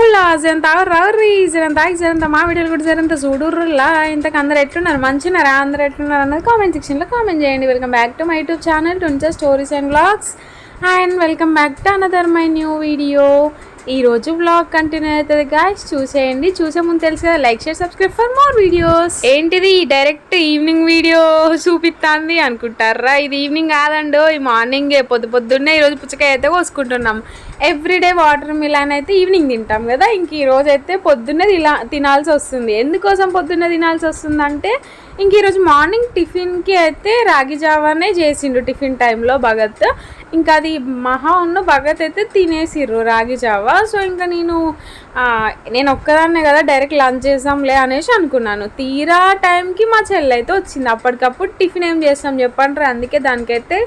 ఉల్లా జరంత రవర్రి జరంతాకి ఆగి జరంత మా వీడియోలు కూడా జరంత చూడుర్రులా ఇంతకు అందరు ఎట్లున్నారు? మంచినారా అందరు ఎట్లున్నారు అన్నది కామెంట్ సెక్షన్లో కామెంట్ చేయండి. Welcome back to my YouTube channel టుంచా stories and blogs and welcome back to another my new video ఈ రోజు వ్లాగ్ కంటిన్యూ అవుతుంది గాయస్ చూసేయండి. చూసే ముందు తెలుసు కదా like share subscribe for more videos ఏంటిది? డైరెక్ట్ ఈవినింగ్ వీడియో చూపిస్తుంది అనుకుంటారా ఇది ఈవినింగ్ కాదండో ఈ మార్నింగ్ పొద్దు పొద్దున్నే ఈరోజు పుచ్చకాయ అయితే కోసుకుంటున్నాం. ఎవ్రీడే వాటర్ మిలాన్ అయితే ఈవినింగ్ తింటాం కదా ఇంక ఈరోజు అయితే పొద్దున్నే తిలా తినాల్సి వస్తుంది. ఎందుకోసం పొద్దున్నే తినాల్సి వస్తుందంటే ఇంక ఈరోజు మార్నింగ్ టిఫిన్కి అయితే రాగి జావానే చేసిండు టిఫిన్ టైంలో భగత్. ఇంకా అది మహా ఉన్న భగత్ అయితే తినేసిర్రు రాగి జావా. సో ఇంకా నేను నేను ఒక్కదాన్నే కదా డైరెక్ట్ లంచ్ చేసాంలే అనేసి అనుకున్నాను. తీరా టైంకి మా చెల్లి అయితే వచ్చింది. అప్పటికప్పుడు టిఫిన్ ఏం చేస్తాం చెప్పండి అందుకే దానికైతే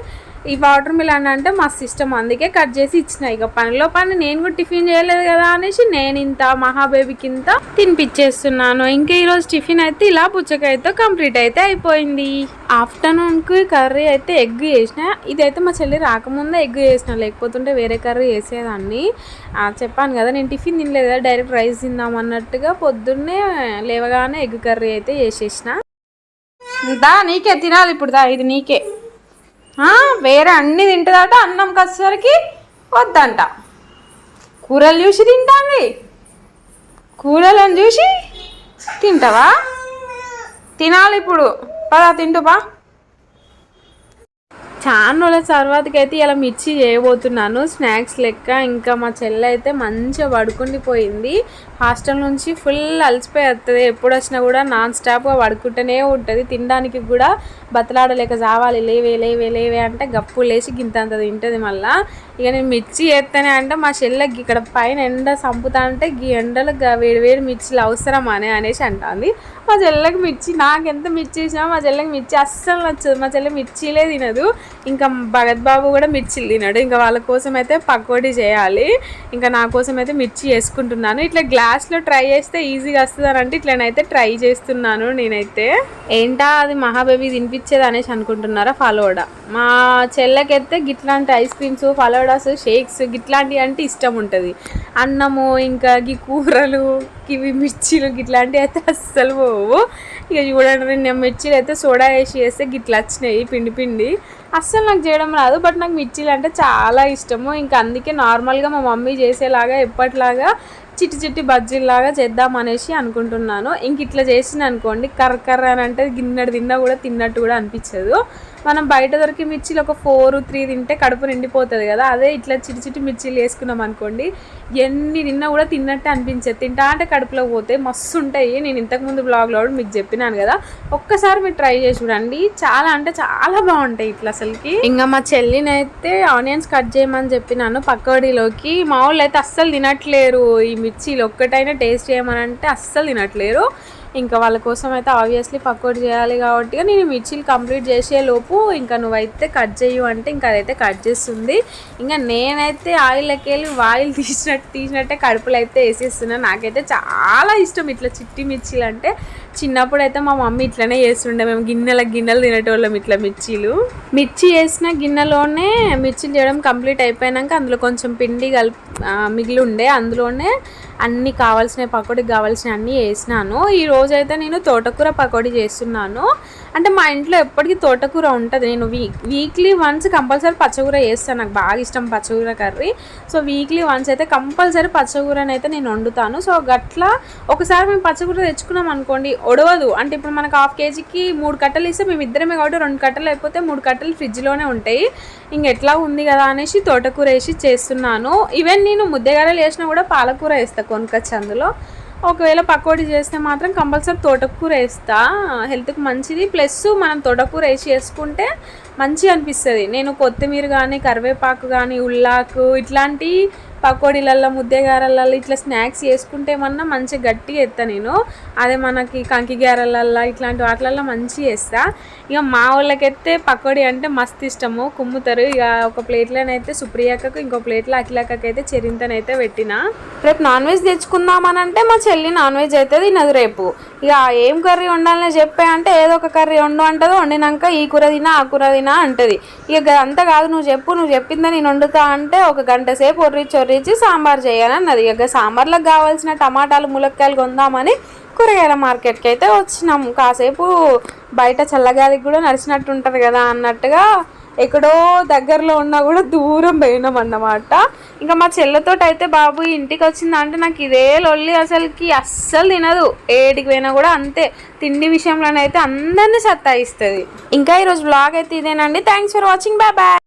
ఈ వాటర్ మిలన్ అంటే మస్తు ఇష్టం. అందుకే కట్ చేసి ఇచ్చిన. ఇక పనిలో పని నేను కూడా టిఫిన్ చేయలేదు కదా అనేసి నేను ఇంత మహాబేబీకి ఇంత తినిపించేస్తున్నాను ఇంకా ఈరోజు టిఫిన్ అయితే ఇలా పుచ్చకాయతో కంప్లీట్ అయితే అయిపోయింది. ఆఫ్టర్నూన్కి కర్రీ అయితే ఎగ్ చేసిన. ఇదైతే మా చెల్లి రాకముందే ఎగ్ చేసిన. లేకపోతుంటే వేరే కర్రీ చేసేదాన్ని. చెప్పాను కదా నేను టిఫిన్ తినలేదు కదా డైరెక్ట్ రైస్ తిందాం అన్నట్టుగా పొద్దున్నే లేవగానే ఎగ్ కర్రీ అయితే చేసేసిన. దా నీకే తినాలి ఇప్పుడు దా ఇది నీకే. వేరే అన్ని తింటుందట అన్నం కసేసరికి వద్దంట. కూరలు చూసి తింటాంది. కూరలను చూసి తింటావా? తినాలి ఇప్పుడు. పదా తింటుపా. చాలా రోజుల తర్వాతకి అయితే ఇలా మిర్చి చేయబోతున్నాను. స్నాక్స్ లెక్క ఇంకా మా చెల్లె అయితే మంచిగా పడుకుండిపోయింది. హాస్టల్ నుంచి ఫుల్ అలసిపోయి వస్తుంది ఎప్పుడు వచ్చినా కూడా నాన్ స్టాప్గా పడుకుంటూనే ఉంటుంది. తినడానికి కూడా బతలాడలేక చావాలి లేవే లేవే లేవే అంటే గప్పు లేచి గింతంత తింటుంది మళ్ళా. ఇక నేను మిర్చి చేస్తానే అంటే మా చెల్లెకి ఇక్కడ పైన ఎండ సంపుతా అంటే ఈ ఎండలు గ- వేడి వేడి మిర్చిలు అవసరం అనే అనేసి అంటుంది. మా చెల్లెకి మిర్చి నాకు ఎంత మిర్చి ఇచ్చినా మా చెల్లెకి మిర్చి అస్సలు నచ్చదు. మా చెల్లె మిర్చిలే తినదు. ఇంకా భగత్ బాబు కూడా మిర్చిలు తినడు. ఇంకా వాళ్ళ కోసం అయితే పకోడీ చేయాలి. ఇంకా నా కోసం అయితే మిర్చి చేసుకుంటున్నాను. ఇట్లా గ్లాస్లో ట్రై చేస్తే ఈజీగా వస్తుంది అని అంటే ఇట్లనైతే ట్రై చేస్తున్నాను నేనైతే. ఏంటా అది మహాబేబీ తినిపించేది అనేసి అనుకుంటున్నారా ఫలోడా మా చెల్లెకైతే గిట్లాంటి ఐస్ క్రీమ్స్ ఫలోడాస్ షేక్స్ గిట్లాంటివి అంటే ఇష్టం ఉంటుంది. అన్నము ఇంకా గీ కూరలు ఇవి మిర్చీలు గిట్లాంటివి అయితే అస్సలు పోవు. ఇక చూడండి నేను మిర్చీలు అయితే సోడా వేసి వేస్తే గిట్లా వచ్చినాయి పిండి పిండి. అస్సలు నాకు చేయడం రాదు బట్ నాకు మిర్చీలు అంటే చాలా ఇష్టము. ఇంకా అందుకే నార్మల్గా మా మమ్మీ చేసేలాగా ఎప్పటిలాగా చిట్టి చిట్టి బజ్జీల్లాగా చేద్దాం అనేసి అనుకుంటున్నాను. ఇంక ఇట్లా చేసిన అనుకోండి కర్ర కర్ర అని అంటే గిన్నెడు తిన్నా కూడా తిన్నట్టు కూడా అనిపించదు. మనం బయట దొరికి మిర్చిలు ఒక ఫోర్ త్రీ తింటే కడుపు నిండిపోతుంది కదా అదే ఇట్లా చిట్టి చిట్టి మిర్చిలు వేసుకున్నాం అనుకోండి ఎన్ని తిన్నా కూడా తిన్నట్టే అనిపించేది. తింటా అంటే కడుపులో పోతే మస్తు ఉంటాయి నేను ఇంతకుముందు బ్లాగ్లో కూడా మీకు చెప్పినాను కదా ఒక్కసారి మీరు ట్రై చేసి చూడండి. చాలా అంటే చాలా బాగుంటాయి ఇట్లా అసలుకి. ఇంకా మా చెల్లిని అయితే ఆనియన్స్ కట్ చేయమని చెప్పినాను పకోడీలోకి మా వాళ్ళు అయితే అస్సలు తినట్లేరు ఈ మిర్చీలు ఒక్కటైనా టేస్ట్ చేయమని అంటే అస్సలు తినట్లేరు. ఇంకా వాళ్ళ కోసం అయితే ఆబ్వియస్లీ పక్కోటి చేయాలి కాబట్టి నేను మిర్చిలు మిర్చీలు కంప్లీట్ చేసే లోపు ఇంకా నువ్వైతే కట్ చేయు అంటే ఇంకా అదైతే కట్ చేస్తుంది. ఇంకా నేనైతే ఆయిల్లోకి వెళ్ళి ఆయిల్ తీసినట్టు తీసినట్టే కడుపులో అయితే వేసేస్తున్నాను నాకైతే చాలా ఇష్టం ఇట్లా చిట్టి మిర్చీలు అంటే. చిన్నప్పుడు అయితే మా మమ్మీ ఇట్లనే చేస్తుండే. మేము గిన్నెల గిన్నెలు తినేటోళ్ళం ఇట్లా మిర్చీలు. మిర్చి వేసిన గిన్నెలోనే మిర్చీలు చేయడం కంప్లీట్ అయిపోయాక అందులో కొంచెం పిండి కలిపి మిగిలి ఉండే. అందులోనే అన్ని కావాల్సిన పకోడీకి కావాల్సిన అన్నీ వేసినాను. ఈ రోజు అయితే నేను తోటకూర పకోడీ చేస్తున్నాను. అంటే మా ఇంట్లో ఎప్పటికీ తోటకూర ఉంటుంది. నేను వీక్ వీక్లీ వన్స్ కంపల్సరీ పచ్చకూర వేస్తాను నాకు బాగా ఇష్టం పచ్చకూర కర్రీ. సో వీక్లీ వన్స్ అయితే కంపల్సరీ పచ్చకూరని అయితే నేను వండుతాను. సో గట్లా ఒకసారి మేము పచ్చకూర తెచ్చుకున్నాం అనుకోండి ఒడవదు. అంటే ఇప్పుడు మనకు హాఫ్ కేజీకి మూడు కట్టలు ఇస్తే మేము ఇద్దరమే కాబట్టి రెండు కట్టలు అయిపోతే మూడు కట్టలు ఫ్రిడ్జ్లోనే ఉంటాయి. ఇంకెట్లా ఉంది కదా అనేసి తోటకూర వేసి చేస్తున్నాను. ఈవెన్ నేను ముద్దెగారలు వేసినా కూడా పాలకూర వేస్తా కొనుకొచ్చి అందులో. ఒకవేళ పకోడీ చేస్తే మాత్రం కంపల్సరీ తోటకూర వేస్తా. హెల్త్కి మంచిది. ప్లస్ మనం తొడకూర వేసి వేసుకుంటే మంచిగా అనిపిస్తుంది. నేను కొత్తిమీర కానీ కరివేపాకు కానీ ఉల్లాకు ఇట్లాంటి పకోడీలల్లో ముద్దెగారలల్లో ఇట్లా స్నాక్స్ చేసుకుంటే ఏమన్నా మంచిగా గట్టిగా ఎత్తా నేను. అదే మనకి కంకిగారలల్లో ఇట్లాంటి వాటిలల్లో మంచిగా వేస్తా ఇక మా వాళ్ళకైతే పకోడీ అంటే మస్తు ఇష్టము. కుమ్ముతారు. ఇక ఒక ప్లేట్లోనైతే సుప్రియక్కకు ఇంకో ప్లేట్లో అఖిలాకకు అయితే చెరింతనైతే పెట్టిన. రేపు నాన్ వెజ్ తెచ్చుకుందామని అంటే మా చెల్లి నాన్ వెజ్ అయితే తినదు రేపు. ఇక ఏం కర్రీ వండాలని చెప్పే అంటే ఏదో ఒక కర్రీ వండు అంటదో. వండినాక ఈ కూర తినా ఆ కూర తినా అంటది. ఇక అంతా కాదు. నువ్వు చెప్పు. నువ్వు చెప్పిందని నేను వండుతా అంటే ఒక గంట సేపు ఒర్రి చొర్రి తెచ్చి సాంబార్ చేయాలన్నది. ఇక సాంబార్లకు కావాల్సిన టమాటాలు ములక్కాయలు కొందామని కూరగాయల మార్కెట్కి అయితే వచ్చినాం. కాసేపు బయట చల్లగాలికి కూడా నడిచినట్టు ఉంటుంది కదా అన్నట్టుగా ఎక్కడో దగ్గరలో ఉన్నా కూడా దూరం పోయినాం అన్నమాట. ఇంకా మా చెల్లెతో అయితే బాబు ఇంటికి వచ్చిందంటే నాకు ఇదే లొల్లి అసలుకి అస్సలు తినదు. ఏడికి పోయినా కూడా అంతే. తిండి విషయంలోనైతే అందరినీ సత్తాయిస్తుంది. ఇంకా ఈరోజు బ్లాగ్ అయితే ఇదేనండి. Thanks for watching bye bye